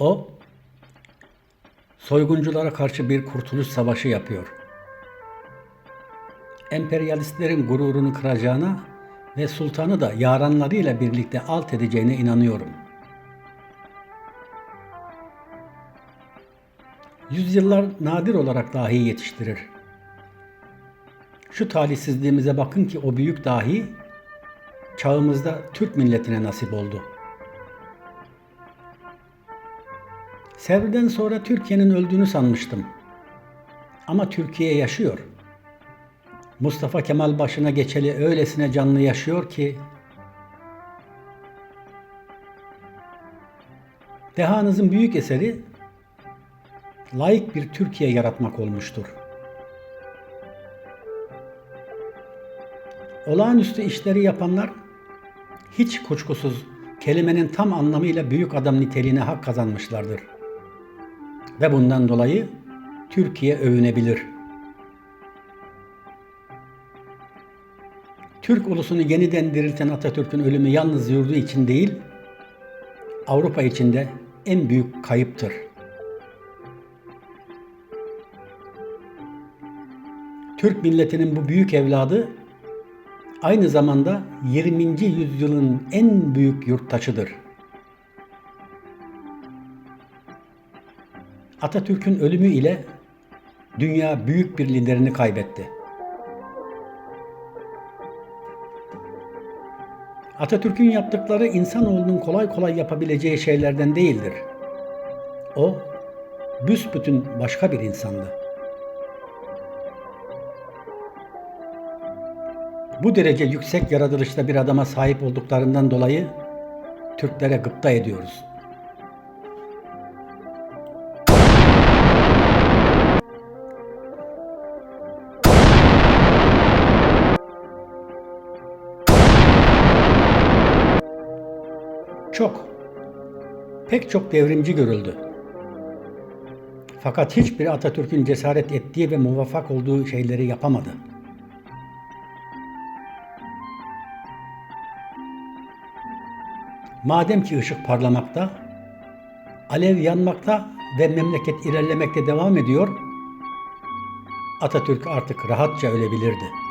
O, soygunculara karşı bir kurtuluş savaşı yapıyor. Emperyalistlerin gururunu kıracağına ve sultanı da yaranlarıyla birlikte alt edeceğine inanıyorum. Yüzyıllar nadir olarak dahi yetiştirir. Şu talihsizliğimize bakın ki o büyük dahi çağımızda Türk milletine nasip oldu. Sevr'den sonra Türkiye'nin öldüğünü sanmıştım. Ama Türkiye yaşıyor. Mustafa Kemal başına geçeli öylesine canlı yaşıyor ki Dehanızın büyük eseri layık bir Türkiye yaratmak olmuştur. Olağanüstü işleri yapanlar hiç kuşkusuz kelimenin tam anlamıyla büyük adam niteliğine hak kazanmışlardır. Ve bundan dolayı Türkiye övünebilir. Türk ulusunu yeniden dirilten Atatürk'ün ölümü yalnız yurdu için değil, Avrupa için de en büyük kayıptır. Türk milletinin bu büyük evladı aynı zamanda 20. yüzyılın en büyük yurttaşıdır. Atatürk'ün ölümü ile dünya büyük bir liderini kaybetti. Atatürk'ün yaptıkları insanoğlunun kolay kolay yapabileceği şeylerden değildir. O büsbütün başka bir insandı. Bu derece yüksek yaratılışta bir adama sahip olduklarından dolayı Türklere gıpta ediyoruz. Çok, pek çok devrimci görüldü. Fakat hiçbir Atatürk'ün cesaret ettiği ve muvaffak olduğu şeyleri yapamadı. Madem ki ışık parlamakta, alev yanmakta ve memleket ilerlemekte devam ediyor, Atatürk artık rahatça ölebilirdi.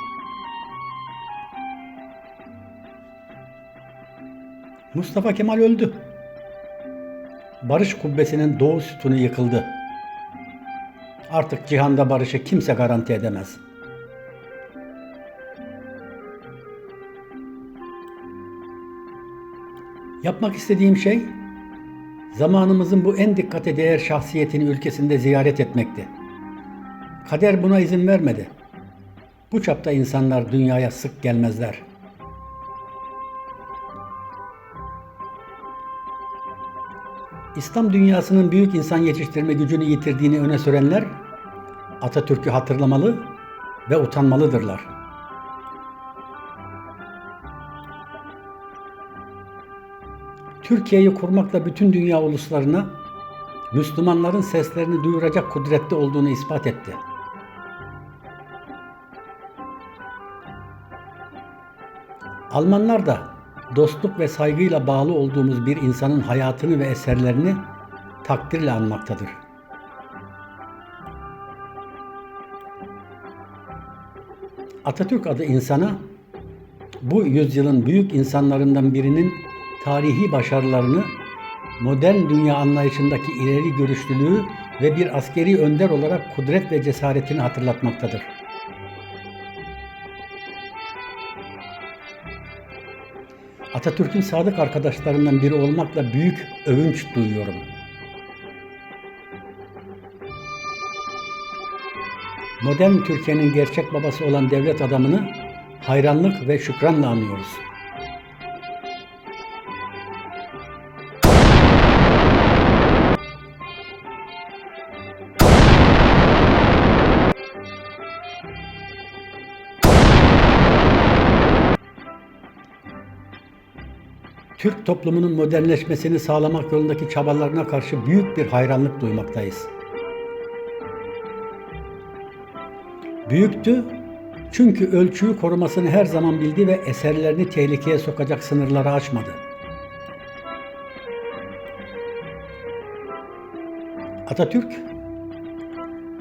Mustafa Kemal öldü. Barış kubbesinin doğu sütunu yıkıldı. Artık cihanda barışı kimse garanti edemez. Yapmak istediğim şey zamanımızın bu en dikkate değer şahsiyetini ülkesinde ziyaret etmekti. Kader buna izin vermedi. Bu çapta insanlar dünyaya sık gelmezler. İslam dünyasının büyük insan yetiştirme gücünü yitirdiğini öne sürenler Atatürk'ü hatırlamalı ve utanmalıdırlar. Türkiye'yi kurmakla bütün dünya uluslarına Müslümanların seslerini duyuracak kudrette olduğunu ispat etti. Almanlar da dostluk ve saygıyla bağlı olduğumuz bir insanın hayatını ve eserlerini takdirle anmaktadır. Atatürk adı insana bu yüzyılın büyük insanlarından birinin tarihi başarılarını modern dünya anlayışındaki ileri görüşlülüğü ve bir askeri önder olarak kudret ve cesaretini hatırlatmaktadır. Atatürk'ün sadık arkadaşlarından biri olmakla büyük övünç duyuyorum. Modern Türkiye'nin gerçek babası olan devlet adamını hayranlık ve şükranla anıyoruz. Türk toplumunun modernleşmesini sağlamak yolundaki çabalarına karşı büyük bir hayranlık duymaktayız. Büyüktü çünkü ölçüyü korumasını her zaman bildi ve eserlerini tehlikeye sokacak sınırları aşmadı. Atatürk,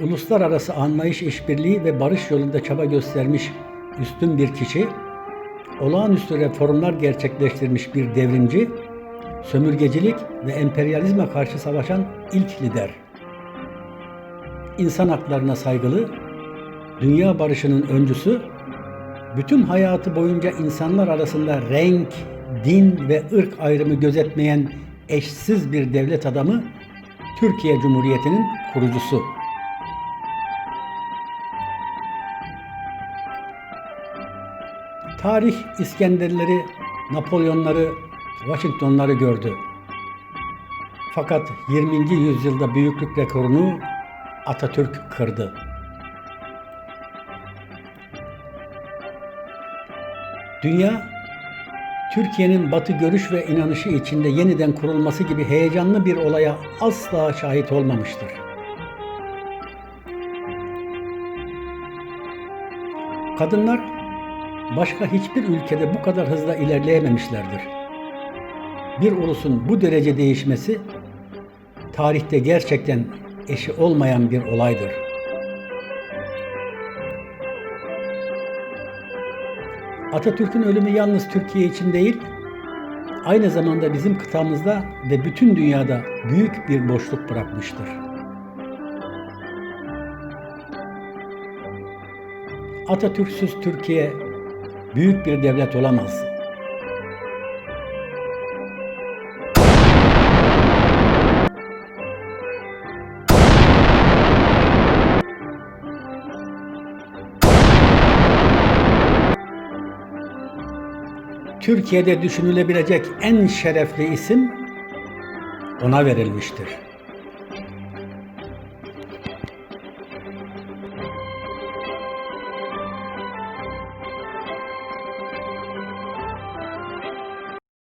uluslararası anlayış işbirliği ve barış yolunda çaba göstermiş üstün bir kişi, olağanüstü reformlar gerçekleştirmiş bir devrimci, sömürgecilik ve emperyalizme karşı savaşan ilk lider. İnsan haklarına saygılı, dünya barışının öncüsü, bütün hayatı boyunca insanlar arasında renk, din ve ırk ayrımı gözetmeyen eşsiz bir devlet adamı, Türkiye Cumhuriyeti'nin kurucusu. Tarih İskenderleri, Napolyonları, Washingtonları gördü. Fakat 20. yüzyılda büyüklük rekorunu Atatürk kırdı. Dünya, Türkiye'nin batı görüş ve inanışı içinde yeniden kurulması gibi heyecanlı bir olaya asla şahit olmamıştır. Kadınlar başka hiçbir ülkede bu kadar hızla ilerleyememişlerdir. Bir ulusun bu derece değişmesi tarihte gerçekten eşi olmayan bir olaydır. Atatürk'ün ölümü yalnız Türkiye için değil, aynı zamanda bizim kıtamızda ve bütün dünyada büyük bir boşluk bırakmıştır. Atatürk'süz Türkiye büyük bir devlet olamaz. Türkiye'de düşünülebilecek en şerefli isim ona verilmiştir.